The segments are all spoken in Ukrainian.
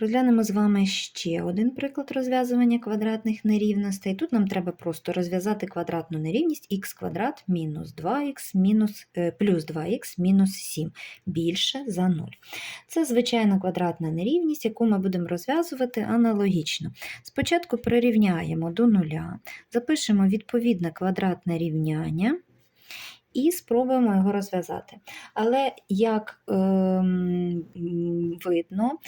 Розглянемо з вами ще один приклад розв'язування квадратних нерівностей. Тут нам треба просто розв'язати квадратну нерівність х квадрат мінус 2х мінус, е, плюс 2х мінус 7 більше за 0. Це звичайна квадратна нерівність, яку ми будемо розв'язувати аналогічно. Спочатку прирівняємо до нуля, запишемо відповідне квадратне рівняння. І спробуємо його розв'язати. Але, як ем, видно,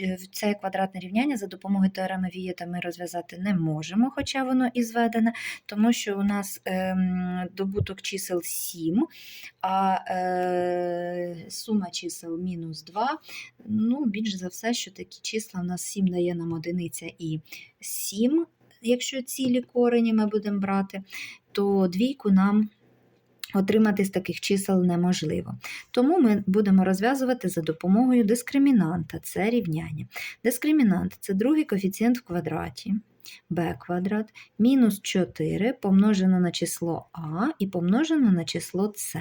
е, це квадратне рівняння за допомогою теореми Вієта ми розв'язати не можемо, хоча воно і зведене, тому що у нас ем, добуток чисел 7, а е, сума чисел мінус 2. Ну, більш за все, що такі числа у нас 7 дає нам одиниця і 7, якщо цілі корені ми будемо брати, то двійку нам отримати з таких чисел неможливо. Тому ми будемо розв'язувати за допомогою дискримінанта це рівняння. Дискримінант це другий коефіцієнт в квадраті. b квадрат мінус 4 помножено на число а і помножено на число c.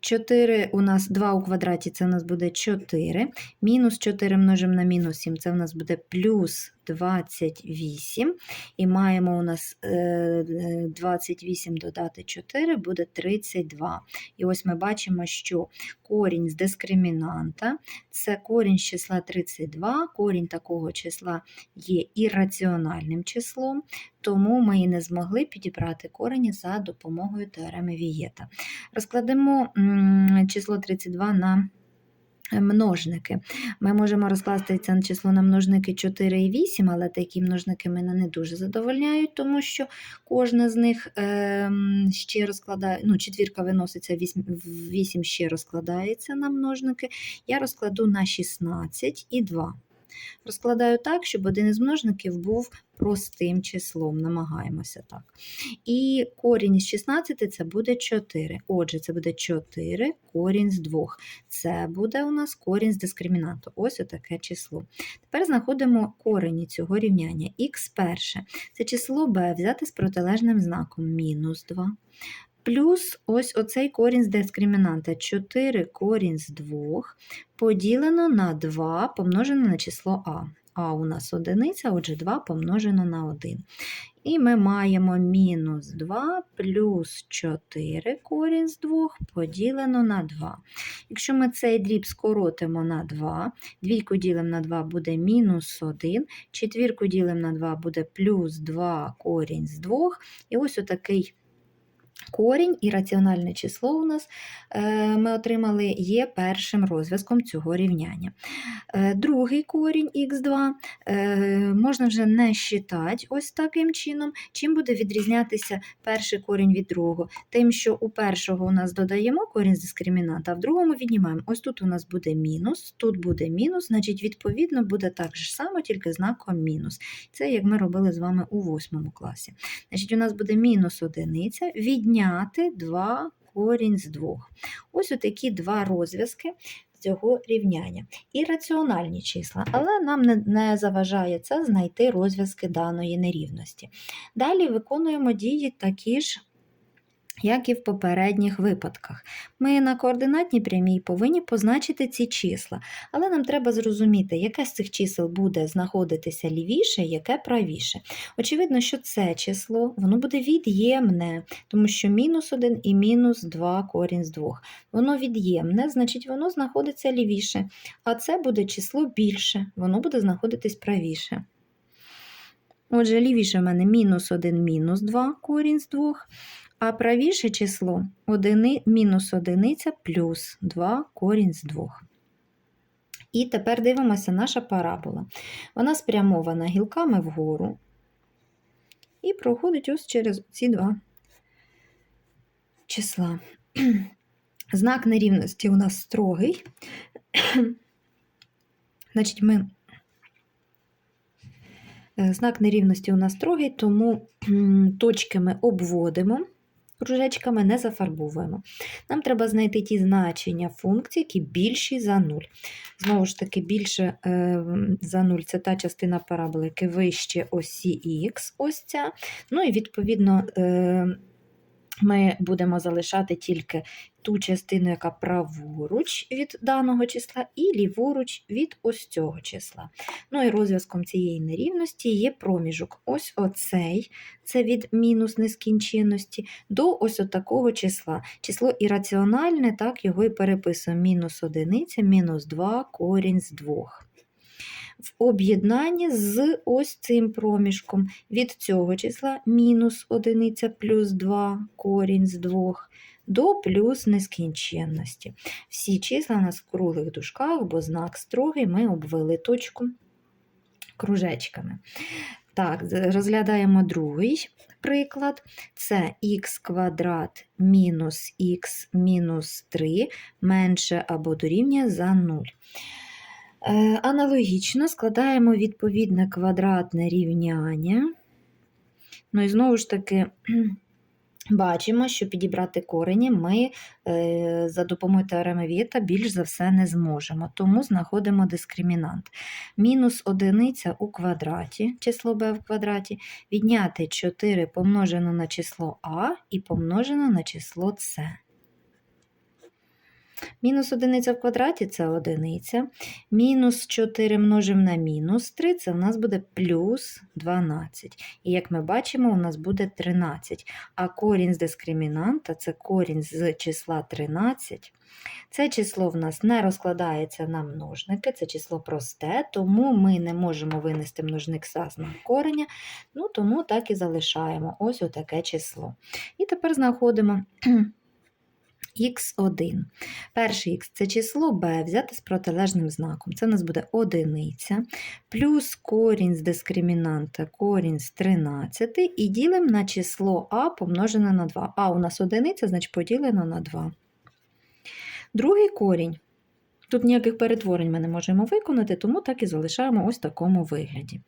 4 у нас 2 у квадраті, це у нас буде 4. Мінус 4 множимо на мінус 7, це у нас буде плюс 28. І маємо у нас е, е, 28 додати 4 буде 32. І ось ми бачимо, що корінь з дискримінанта це корінь з числа 32. Корінь такого числа є ірраціональним числом, тому ми і не змогли підібрати корені за допомогою теореми Вієта. Розкладемо число 32 на множники. Ми можемо розкласти це число на множники 4 і 8, але такі множники мене не дуже задовольняють, тому що кожна з них ем, ще розкладає, ну, четвірка виноситься, 8, 8 ще розкладається на множники. Я розкладу на 16 і 2. Розкладаю так, щоб один із множників був простим числом, намагаємося так. І корінь із 16 це буде 4. Отже, це буде 4 корінь з 2. Це буде у нас корінь з дискримінанту. Ось отаке число. Тепер знаходимо корені цього рівняння. Х перше це число b взяти з протилежним знаком мінус 2. Плюс ось оцей корінь з дискримінанта 4 корінь з 2 поділено на 2 помножено на число а. А у нас одиниця, отже 2 помножено на 1. І ми маємо мінус 2 плюс 4 корінь з 2 поділено на 2. Якщо ми цей дріб скоротимо на 2, двійку ділимо на 2 буде мінус 1, четвірку ділимо на 2 буде плюс 2 корінь з 2. І ось отакий корінь і раціональне число у нас е, ми отримали є першим розв'язком цього рівняння. Е, Другий корінь х2 е, можна вже не считати ось таким чином. Чим буде відрізнятися перший корінь від другого? Тим, що у першого у нас додаємо корінь з дискримінанта, а в другому віднімаємо. Ось тут у нас буде мінус, тут буде мінус, значить, відповідно, буде так же само, тільки знаком мінус. Це як ми робили з вами у восьмому класі. Значить, у нас буде мінус одиниця, відняти 2 корінь з 2. Ось отакі два розв'язки цього рівняння. І раціональні числа, але нам не, не заважає це знайти розв'язки даної нерівності. Далі виконуємо дії такі ж. Як і в попередніх випадках. Ми на координатній прямій повинні позначити ці числа, але нам треба зрозуміти, яке з цих чисел буде знаходитися лівіше, яке правіше. Очевидно, що це число воно буде від'ємне, тому що мінус 1 і мінус 2 корінь з 2. Воно від'ємне, значить воно знаходиться лівіше, а це буде число більше, воно буде знаходитись правіше. Отже, лівіше в мене мінус 1, мінус 2 корінь з 2. А правіше число одини, мінус одиниця плюс 2 корінь з 2. І тепер дивимося наша парабола. Вона спрямована гілками вгору і проходить ось через ці два числа. Знак нерівності у нас строгий. Значить, ми е, знак нерівності у нас строгий, тому точки ми обводимо кружечками не зафарбовуємо. Нам треба знайти ті значення функції, які більші за 0. Знову ж таки, більше е, за 0 це та частина параболи, яка вище осі х, ось ця. Ну і відповідно. Ми будемо залишати тільки ту частину, яка праворуч від даного числа, і ліворуч від ось цього числа. Ну і розв'язком цієї нерівності є проміжок. Ось оцей, це від мінус нескінченності, до ось такого числа. Число ірраціональне, так його і переписуємо. Мінус одиниця, мінус 2, корінь з 2. В об'єднанні з ось цим проміжком від цього числа мінус одиниця плюс 2 корінь з 2 до плюс нескінченності. Всі числа в круглих дужках, бо знак строгий, ми обвели точку кружечками. Так, розглядаємо другий приклад. Це х квадрат мінус х мінус 3 менше або дорівнює за 0. Е, Аналогічно складаємо відповідне квадратне рівняння. Ну і знову ж таки бачимо, що підібрати корені ми е, за допомогою теореми Вієта більш за все не зможемо, тому знаходимо дискримінант. Мінус одиниця у квадраті, число b в квадраті, відняти 4 помножено на число а і помножено на число с. Мінус одиниця в квадраті це одиниця. Мінус 4 множимо на мінус 3, це в нас буде плюс 12. І як ми бачимо, у нас буде 13. А корінь з дискримінанта це корінь з числа 13. Це число в нас не розкладається на множники, це число просте, тому ми не можемо винести множник за знак кореня, ну тому так і залишаємо ось отаке число. І тепер знаходимо х1. Перший х це число b взяти з протилежним знаком. Це у нас буде одиниця, плюс корінь з дискримінанта, корінь з 13, і ділимо на число а помножене на 2. А у нас одиниця, значить поділено на 2. Другий корінь. Тут ніяких перетворень ми не можемо виконати, тому так і залишаємо ось в такому вигляді.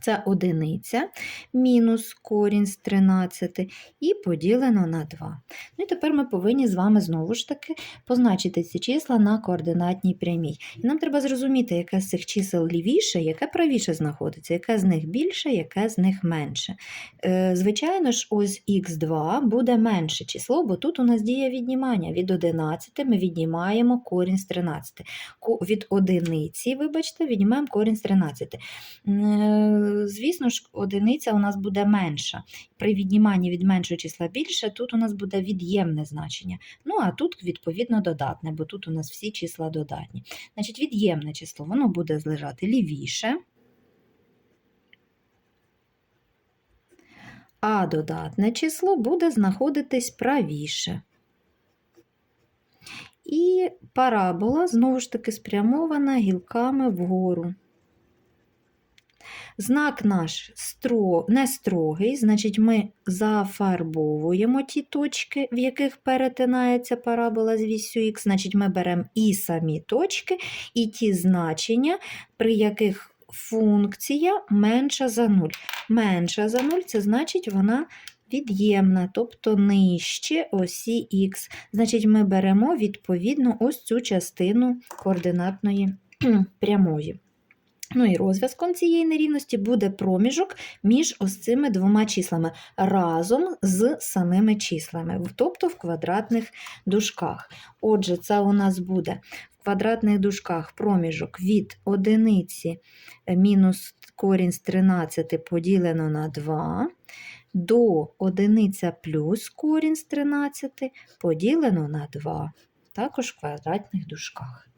Це одиниця мінус корінь з 13 і поділено на 2. Ну і тепер ми повинні з вами знову ж таки позначити ці числа на координатній прямій. І нам треба зрозуміти, яке з цих чисел лівіше, яке правіше знаходиться, яке з них більше, яке з них менше. Е, Звичайно ж, ось х2 буде менше число, бо тут у нас діє віднімання. Від 11 ми віднімаємо корінь з 13. Ко- Від одиниці, вибачте, віднімаємо корінь з 13. Е, Звісно ж, одиниця у нас буде менша. При відніманні від меншого числа більше, тут у нас буде від'ємне значення. Ну, а тут, відповідно, додатне, бо тут у нас всі числа додатні. Значить, від'ємне число воно буде лежати лівіше, а додатне число буде знаходитись правіше. І парабола знову ж таки спрямована гілками вгору. Знак наш не строгий, значить, ми зафарбовуємо ті точки, в яких перетинається парабола з вісю х, значить, ми беремо і самі точки, і ті значення, при яких функція менша за 0. Менша за 0 це значить, вона від'ємна, тобто нижче осі х. Значить, ми беремо відповідно ось цю частину координатної прямої. Ну і розв'язком цієї нерівності буде проміжок між ось цими двома числами разом з самими числами, тобто в квадратних дужках. Отже, це у нас буде в квадратних дужках проміжок від одиниці е, мінус корінь з 13 поділено на 2 до одиниця плюс корінь з 13 поділено на 2, також в квадратних дужках.